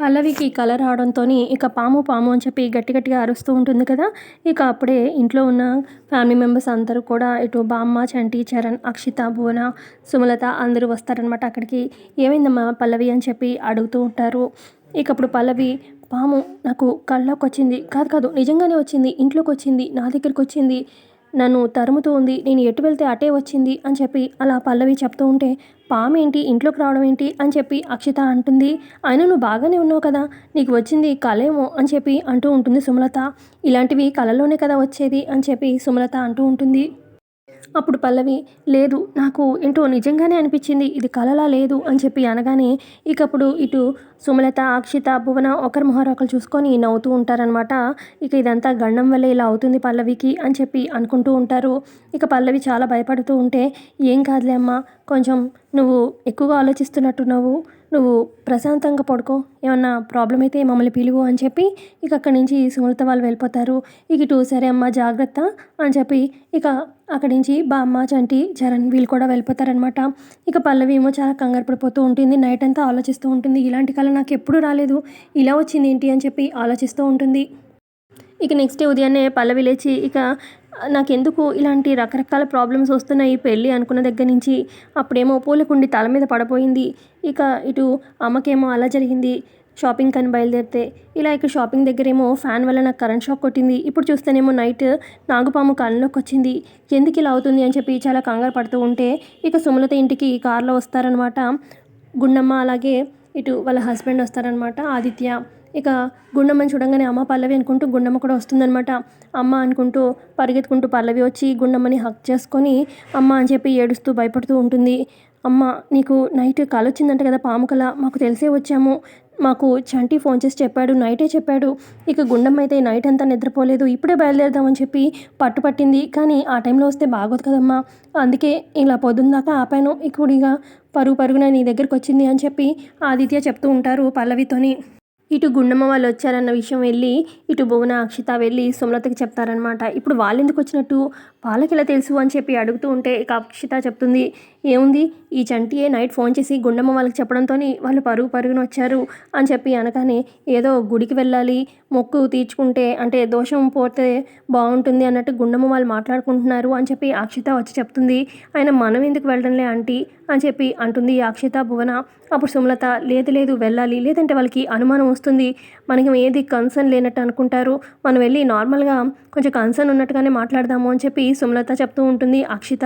పల్లవికి colour రావడంతో ఇక పాము పాము అని చెప్పి గట్టి గట్టిగా అరుస్తూ ఉంటుంది కదా. ఇక అప్పుడే ఇంట్లో ఉన్న ఫ్యామిలీ మెంబర్స్ అందరూ కూడా ఇటు బామ్మ చంటి చరణ్ అక్షిత భువన సుమలత అందరూ వస్తారనమాట అక్కడికి. ఏమైందమ్మా పల్లవి అని చెప్పి అడుగుతూ ఉంటారు. ఇక అప్పుడు పల్లవి పాము నాకు కళ్ళలోకి వచ్చింది. కాదు కాదు నిజంగానే వచ్చింది. ఇంట్లోకి వచ్చింది. నా దగ్గరికి వచ్చింది. నన్ను తరుముతూ ఉంది. నేను ఎటు వెళ్తే అటే వచ్చింది. అని చెప్పి అలా పల్లవి చెప్తూ ఉంటే పాము ఏంటి? ఇంట్లోకి రావడం ఏంటి? అని చెప్పి అక్షిత అంటుంది. ఆయన నువ్వు బాగానే ఉన్నావు కదా? నీకు వచ్చింది కలేమో అని చెప్పి అంటూ ఉంటుంది సుమలత. ఇలాంటివి కలలోనే కదా వచ్చేది అని చెప్పి సుమలత అంటూ ఉంటుంది. అప్పుడు పల్లవి లేదు నాకు ఏంటో నిజంగానే అనిపించింది. ఇది కలలా లేదు అని చెప్పి అనగానే ఇకప్పుడు ఇటు సుమలత అక్షిత భువన ఒకరి మొహరొకరు చూసుకొని నవ్వుతూ ఉంటారనమాట ఇక ఇదంతా గండం వల్ల ఇలా అవుతుంది పల్లవికి అని చెప్పి అనుకుంటూ ఉంటారు. ఇక పల్లవి చాలా భయపడుతూ ఉంటే ఏం కాదులే అమ్మ కొంచెం నువ్వు ఎక్కువగా ఆలోచిస్తున్నట్టున్నావు. నువ్వు ప్రశాంతంగా పడుకో. ఏమన్నా ప్రాబ్లం అయితే మమ్మల్ని పిలువు అని చెప్పి ఇక అక్కడి నుంచి సుమలత వాళ్ళు వెళ్ళిపోతారు. ఇక ఇటు సరే అమ్మ జాగ్రత్త అని చెప్పి ఇక అక్కడి నుంచి బామ్మ చంటి చరణ్ వీళ్ళు కూడా వెళ్ళిపోతారనమాట ఇక పల్లవి ఏమో చాలా కంగారు పడిపోతూ ఉంటుంది. నైట్ అంతా ఆలోచిస్తూ ఉంటుంది. ఇలాంటి కళ నాకు ఎప్పుడూ రాలేదు. ఇలా వచ్చింది ఏంటి అని చెప్పి ఆలోచిస్తూ ఉంటుంది. ఇక నెక్స్ట్ డే ఉదయాన్నే పల్లవి లేచి ఇక నాకెందుకు ఇలాంటి రకరకాల ప్రాబ్లమ్స్ వస్తున్నాయి పెళ్ళి అనుకున్న దగ్గర నుంచి. అప్పుడేమో పూలకుండి తల మీద పడపోయింది ఇక ఇటు అమ్మకేమో అలా జరిగింది. షాపింగ్ కని బయలుదేరితే ఇలా ఇక షాపింగ్ దగ్గరేమో ఫ్యాన్ వల్ల నాకు కరెంట్ షాక్ కొట్టింది. ఇప్పుడు చూస్తేనేమో నైట్ నాగుపాము కళ్ళలోకి వచ్చింది. ఎందుకు ఇలా అవుతుంది అని చెప్పి చాలా కంగారు పడుతూ ఉంటే ఇక సుమలత ఇంటికి కార్లో వస్తారనమాట గుండమ్మ అలాగే ఇటు వాళ్ళ హస్బెండ్ వస్తారనమాట ఆదిత్య. ఇక గుండమ్మని చూడంగానే అమ్మ పల్లవి అనుకుంటూ గుండమ్మ కూడా వస్తుందనమాట. అమ్మ అనుకుంటూ పరిగెత్తుకుంటూ పల్లవి వచ్చి గుండమ్మని హక్ చేసుకొని అమ్మ అని చెప్పి ఏడుస్తూ భయపడుతూ ఉంటుంది. అమ్మ నీకు నైట్ కల వచ్చిందంట కదా పాము కల మాకు తెలిసే వచ్చాము. మాకు చంటి ఫోన్ చేసి చెప్పాడు నైటే చెప్పాడు. ఇక గుండం అయితే నైట్ అంతా నిద్రపోలేదు. ఇప్పుడే బయలుదేరదామని చెప్పి పట్టుపట్టింది కానీ ఆ టైంలో వస్తే బాగోదు కదమ్మా. అందుకే ఇలా పొద్దుందాకా ఆపాను. ఇప్పుడు ఇక పరుగు పరుగున నీ దగ్గరికి వచ్చింది అని చెప్పి ఆదిత్య చెప్తూ ఉంటారు పల్లవితోని. ఇటు గుండమ్మ వాళ్ళు వచ్చారన్న విషయం వెళ్ళి ఇటు భువన అక్షిత వెళ్ళి సుమలతకి చెప్తారనమాట ఇప్పుడు వాళ్ళు ఎందుకు వచ్చినట్టు? వాళ్ళకి ఎలా తెలుసు అని చెప్పి అడుగుతూ ఉంటే ఇక అక్షిత చెప్తుంది ఏముంది? ఈ చంటియే నైట్ ఫోన్ చేసి గుండమ్మ వాళ్ళకి చెప్పడంతో వాళ్ళు పరుగు పరుగున వచ్చారు అని చెప్పి అనగానే ఏదో గుడికి వెళ్ళాలి మొక్కు తీర్చుకుంటే అంటే దోషం పోతే బాగుంటుంది అన్నట్టు గుండమ్మ వాళ్ళు మాట్లాడుకుంటున్నారు అని చెప్పి అక్షిత వచ్చి చెప్తుంది. ఆయన మనం ఎందుకు వెళ్ళడంలే ఆంటీ? అని చెప్పి అంటుంది అక్షిత భువన. అప్పుడు సుమలత లేదు లేదు వెళ్ళాలి. లేదంటే వాళ్ళకి అనుమానం వస్తుంది. మనకి ఏది కన్సర్న్ లేనట్టు అనుకుంటారు. మనం వెళ్ళి నార్మల్గా కొంచెం కన్సర్న్ ఉన్నట్టుగానే మాట్లాడదాము అని చెప్పి సుమలత చెప్తూ ఉంటుంది అక్షిత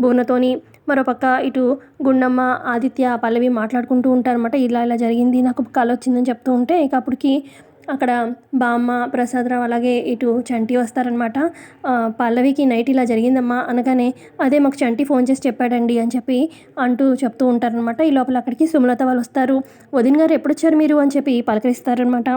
భువనతోని. మరోపక్క ఇటు గుండమ్మ ఆదిత్య పల్లవి మాట్లాడుకుంటూ ఉంటారనమాట ఇలా ఇలా జరిగింది నాకు కళ వచ్చిందని చెప్తూ ఉంటే ఇక అప్పటికి అక్కడ బామ్మ ప్రసాదరావు అలాగే ఇటు చంటి వస్తారనమాట పల్లవికి నైట్ ఇలా జరిగిందమ్మా అనగానే అదే మాకు చంటి ఫోన్ చేసి చెప్పాడండి అని చెప్పి అంటూ చెప్తూ ఉంటారనమాట ఈ లోపల అక్కడికి సుమలత వాళ్ళు వస్తారు. వదిన గారు ఎప్పుడు వచ్చారు మీరు అని చెప్పి పలకరిస్తారనమాట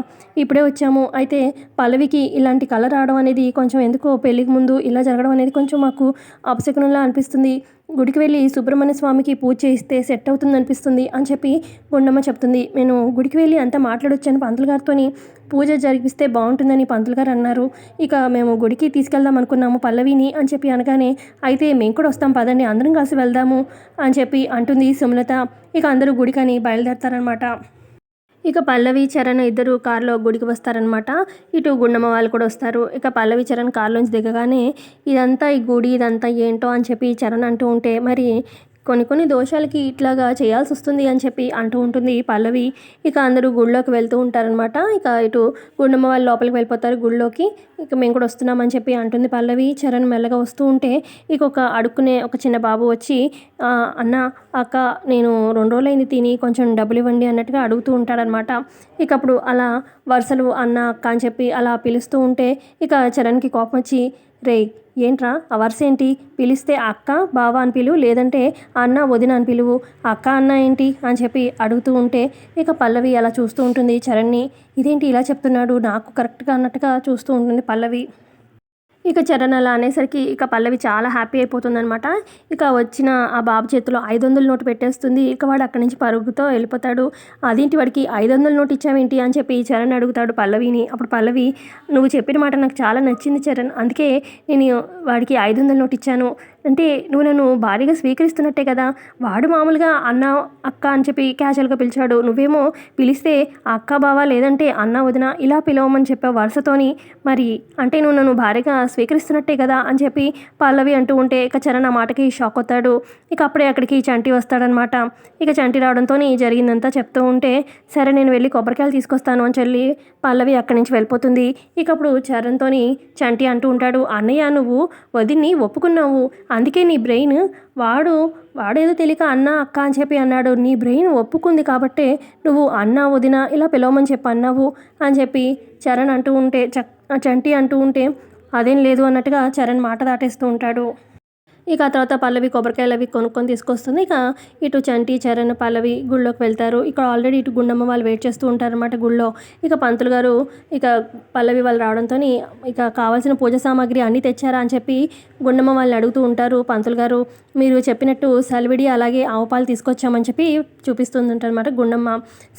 ఇప్పుడే వచ్చాము. అయితే పల్లవికి ఇలాంటి కళ రావడం అనేది కొంచెం ఎందుకో పెళ్ళికి ముందు ఇలా జరగడం అనేది కొంచెం మాకు అపశకునంలా అనిపిస్తుంది. గుడికి వెళ్ళి సుబ్రహ్మణ్య స్వామికి పూజ చేయిస్తే సెట్ అవుతుంది అనిపిస్తుంది అని చెప్పి గుండమ్మ చెప్తుంది. నేను గుడికి వెళ్ళి అంతా మాట్లాడొచ్చాను. పంతులు గారితోని పూజ జరిపిస్తే బాగుంటుందని పంతులు గారు అన్నారు. ఇక మేము గుడికి తీసుకెళ్దాం అనుకున్నాము పల్లవిని అని చెప్పి అనగానే అయితే మేము కూడా వస్తాం పదండి అందరం కలిసి వెళ్దాము అని చెప్పి అంటుంది సుమలత. ఇక అందరూ గుడికని బయలుదేరతారనమాట ఇక పల్లవి చరణ్ ఇద్దరు కారులో గుడికి వస్తారనమాట ఇటు గుండమ్మ వాళ్ళు కూడా వస్తారు. ఇక పల్లవి చరణ్ కారులోంచి దిగగానే ఇదంతా ఈ గుడి ఇదంతా ఏంటో అని చెప్పి చరణ్ అంటూ ఉంటే మరి కొన్ని కొన్ని దోషాలకి ఇట్లాగా చేయాల్సి వస్తుంది అని చెప్పి అంటూ ఉంటుంది పల్లవి. ఇక అందరూ గుళ్ళోకి వెళ్తూ ఉంటారనమాట ఇక ఇటు గుండమ్మ వాళ్ళు లోపలికి వెళ్ళిపోతారు గుళ్ళోకి. ఇక మేము కూడా వస్తున్నామని చెప్పి అంటుంది పల్లవి. చరణ్ మెల్లగా వస్తూ ఉంటే ఇక ఒక అడుక్కునే ఒక చిన్న బాబు వచ్చి అన్న అక్క నేను రెండు రోజులైంది తిని కొంచెం డబ్బులు ఇవ్వండి అన్నట్టుగా అడుగుతూ ఉంటాడనమాట ఇక అప్పుడు అలా వరుసలు అన్న అక్క అని చెప్పి అలా పిలుస్తూ ఉంటే ఇక చరణ్కి కోపం వచ్చి రే ఏంట్రా? ఆ ఏంటి? పిలిస్తే అక్క బావ అని పిలువు లేదంటే అన్న వదిన అని పిలువు. అక్క అన్న ఏంటి? అని చెప్పి అడుగుతూ ఉంటే ఇక పల్లవి అలా చూస్తూ ఉంటుంది చరణ్ని. ఇదేంటి ఇలా చెప్తున్నాడు? నాకు కరెక్ట్గా అన్నట్టుగా చూస్తూ ఉంటుంది పల్లవి. ఇక చరణ్ అలా అనేసరికి ఇక పల్లవి చాలా హ్యాపీ అయిపోతుందనమాట ఇక వచ్చిన ఆ బాబు చేతిలో ఐదు వందల నోటు పెట్టేస్తుంది. ఇక వాడు అక్కడి నుంచి పరుగుతో వెళ్ళిపోతాడు. అదేంటి వాడికి ఐదు వందల నోటు ఇచ్చావేంటి? అని చెప్పి చరణ్ అడుగుతాడు పల్లవిని. అప్పుడు పల్లవి నువ్వు చెప్పిన మాట నాకు చాలా నచ్చింది చరణ్. అందుకే నేను వాడికి ఐదు వందల నోటు ఇచ్చాను. అంటే నువ్వు నన్ను భారీగా స్వీకరిస్తున్నట్టే కదా. వాడు మామూలుగా అన్న అక్క అని చెప్పి క్యాజువల్గా పిలిచాడు. నువ్వేమో పిలిస్తే అక్క బావ లేదంటే అన్న వదిన ఇలా పిలవమని చెప్పే వరుసతోని. మరి అంటే నువ్వు నన్ను భారీగా స్వీకరిస్తున్నట్టే కదా అని చెప్పి పల్లవి అంటూ ఉంటే ఇక చరణ్ ఆ మాటకి షాక్ అవుతాడు ఇక అప్పుడే అక్కడికి చంటి వస్తాడనమాట. ఇక చంటి రావడంతో జరిగిందంతా చెప్తూ ఉంటే సరే నేను వెళ్ళి కొబ్బరికాయలు తీసుకొస్తాను అని చెప్పి పల్లవి అక్కడి నుంచి వెళ్ళిపోతుంది. ఇక అప్పుడు చరణ్తోని చంటి అంటూ ఉంటాడు అన్నయ్య నువ్వు వదిన్ని ఒప్పుకున్నావు. అందుకే నీ బ్రెయిన్ వాడు వాడేదో తెలియక అన్న అక్క అని చెప్పి అన్నాడు. నీ బ్రెయిన్ ఒప్పుకుంది కాబట్టే నువ్వు అన్న వదిన ఇలా పిలవమని చెప్పి అన్నావు అని చెప్పి చరణ్ అంటూ ఉంటే చ చంటి అంటూ ఉంటే అదేం లేదు అన్నట్టుగా చరణ్ మాట దాటేస్తూ ఉంటాడు. ఇక ఆ తర్వాత పల్లవి కొబ్బరికాయలు అవి కొనుక్కొని తీసుకొస్తుంది. ఇక ఇటు చంటి చరణ్ పల్లవి గుళ్ళోకి వెళ్తారు. ఇక్కడ ఆల్రెడీ ఇటు గుండమ్మ వాళ్ళు వెయిట్ చేస్తూ ఉంటారు అనమాట గుళ్ళో. ఇక పంతులు గారు ఇక పల్లవి వాళ్ళు రావడంతో ఇక కావాల్సిన పూజ సామాగ్రి అన్నీ తెచ్చారా అని చెప్పి గుండమ్మ వాళ్ళని అడుగుతూ ఉంటారు. పంతులు గారు మీరు చెప్పినట్టు సలివిడి అలాగే ఆవు పాలు తీసుకొచ్చామని చెప్పి చూపిస్తుంది అనమాట గుండమ్మ.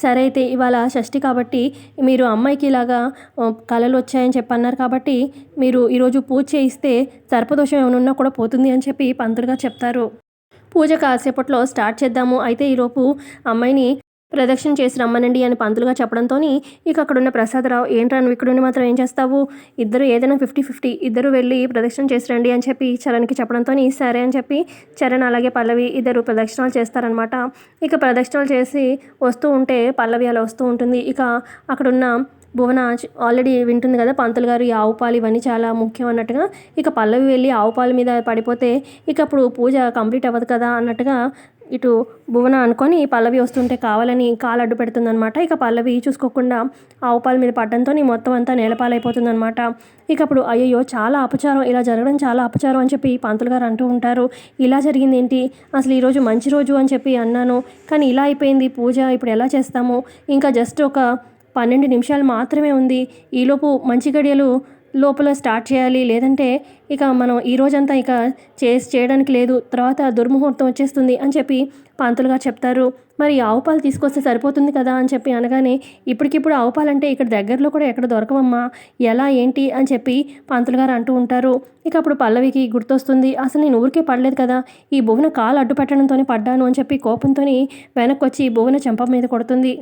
సరే అయితే ఇవాళ షష్ఠి కాబట్టి మీరు అమ్మాయికి ఇలాగా కళలు వచ్చాయని చెప్పి అన్నారు కాబట్టి మీరు ఈరోజు పూజ చేయిస్తే సర్పదోషం ఏమైనా ఉన్నా కూడా పోతుంది అని చెప్పి చెప్పి పంతులుగా చెప్తారు. పూజ కాసేపట్లో స్టార్ట్ చేద్దాము. అయితే ఈలోపు అమ్మాయిని ప్రదక్షిణ చేసి రమ్మనండి అని పంతులుగా చెప్పడంతో ఇక అక్కడున్న ప్రసాదరావు ఏంట్రా నువ్వు ఇక్కడుండి మాత్రం ఏం చేస్తావు? ఇద్దరు ఏదైనా ఫిఫ్టీ ఫిఫ్టీ ఇద్దరు వెళ్ళి ప్రదక్షిణ చేసి రండి అని చెప్పి చరణ్కి చెప్పడంతో సరే అని చెప్పి చరణ్ అలాగే పల్లవి ఇద్దరు ప్రదక్షిణాలు చేస్తారనమాట ఇక ప్రదక్షిణాలు చేసి వస్తూ ఉంటే పల్లవి అలా వస్తూ ఉంటుంది. ఇక అక్కడున్న భువన ఆల్రెడీ వింటుంది కదా పంతులు గారు ఈ ఆవు పాలు ఇవన్నీ చాలా ముఖ్యం అన్నట్టుగా. ఇక పల్లవి వెళ్ళి ఆవు పాలు మీద పడిపోతే ఇక అప్పుడు పూజ కంప్లీట్ అవ్వదు కదా అన్నట్టుగా ఇటు భువన అనుకొని పల్లవి వస్తుంటే కావాలని కాలు అడ్డు పెడుతుందనమాట ఇక పల్లవి చూసుకోకుండా ఆవు పాల మీద పడ్డంతో మొత్తం అంతా నేలపాలైపోతుందనమాట ఇక అప్పుడు అయ్యయ్యో చాలా అపచారం ఇలా జరగడం చాలా అపచారం అని చెప్పి పంతులు గారు అంటూ ఉంటారు. ఇలా జరిగింది ఏంటి? అసలు ఈరోజు మంచి రోజు అని చెప్పి అన్నాను. కానీ ఇలా అయిపోయింది పూజ ఇప్పుడు ఎలా చేస్తాము? ఇంకా జస్ట్ ఒక పన్నెండు నిమిషాలు మాత్రమే ఉంది. ఈలోపు మంచి గడియలు లోపల స్టార్ట్ చేయాలి. లేదంటే ఇక మనం ఈ రోజంతా ఇక చేసి చేయడానికి లేదు. తర్వాత దుర్ముహూర్తం వచ్చేస్తుంది అని చెప్పి పంతులుగా చెప్తారు. మరి ఆవు పాలు తీసుకొస్తే సరిపోతుంది కదా అని చెప్పి అనగానే ఇప్పటికిప్పుడు ఆవు పాలు అంటే ఇక్కడ దగ్గరలో కూడా ఎక్కడ దొరకవమ్మా? ఎలా ఏంటి? అని చెప్పి పంతులు గారు అంటూ ఉంటారు. ఇక అప్పుడు పల్లవికి గుర్తొస్తుంది అసలు నేను ఊరికే పడలేదు కదా. ఈ భువన కాలు అడ్డు పెట్టడంతోనే పడ్డాను అని చెప్పి కోపంతో వెనక్కి వచ్చి భువన చెంప మీద కొడుతుంది.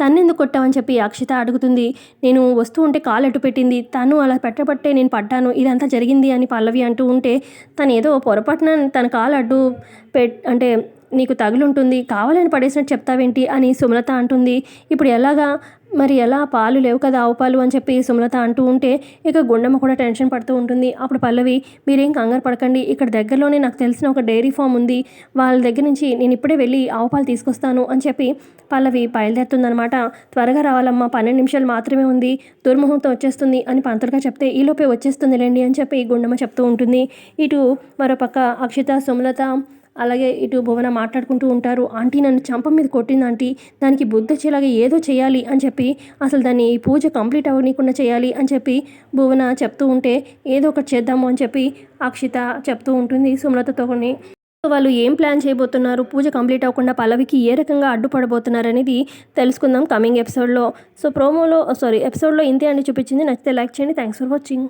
తన్నెందుకు కొట్టావని చెప్పి అక్షిత అడుగుతుంది. నేను వస్తూ ఉంటే కాలు అటు పెట్టింది. తను అలా పెట్టబట్టే నేను పడ్డాను. ఇదంతా జరిగింది అని పల్లవి అంటూ ఉంటే తను ఏదో పొరపాటున తన కాలు అడ్డు పెట్ అంటే నీకు తగులుంటుంది. కావాలని పడేసినట్టు చెప్తావేంటి అని సుమలత అంటుంది. ఇప్పుడు ఎలాగా? మరి ఎలా పాలు లేవు కదా ఆవు పాలు అని చెప్పి సుమలత అంటూ ఉంటే ఇక గుండమ్మ కూడా టెన్షన్ పడుతూ ఉంటుంది. అప్పుడు పల్లవి మీరేం కంగారు పడకండి. ఇక్కడ దగ్గరలోనే నాకు తెలిసిన ఒక డైరీ ఫామ్ ఉంది. వాళ్ళ దగ్గర నుంచి నేను ఇప్పుడే వెళ్ళి ఆవు పాలు తీసుకొస్తాను అని చెప్పి పల్లవి బయలుదేరుతుందనమాట త్వరగా రావాలమ్మా. పన్నెండు నిమిషాలు మాత్రమే ఉంది. దుర్ముహూర్తం వచ్చేస్తుంది అని పంతులుగా చెప్తే ఈలోపే వచ్చేస్తుంది లేండి అని చెప్పి గుండమ్మ చెప్తూ ఉంటుంది. ఇటు మరోపక్క అక్షిత సుమలత అలాగే ఇటు భువన మాట్లాడుకుంటూ ఉంటారు ఆంటీ నన్ను చంప మీద కొట్టింది ఆంటీ దానికి బుద్ధి వచ్చేలాగా ఏదో చేయాలి అని చెప్పి అసలు దాన్ని పూజ కంప్లీట్ అవ్వనీయకుండా చేయాలి అని చెప్పి భువన చెప్తూ ఉంటే ఏదో ఒకటి చేద్దాము అని చెప్పి అక్షిత చెప్తూ ఉంటుంది సుమలతతో కొన్ని వాళ్ళు ఏం ప్లాన్ చేయబోతున్నారు? పూజ కంప్లీట్ అవ్వకుండా పల్లవికి ఏ రకంగా అడ్డుపడబోతున్నారు అనేది తెలుసుకుందాం కమింగ్ ఎపిసోడ్లో. సో ప్రోమోలో సారీ ఎపిసోడ్లో ఇంతే అని చూపించింది. నచ్చితే లైక్ చేయండి. Thanks for watching.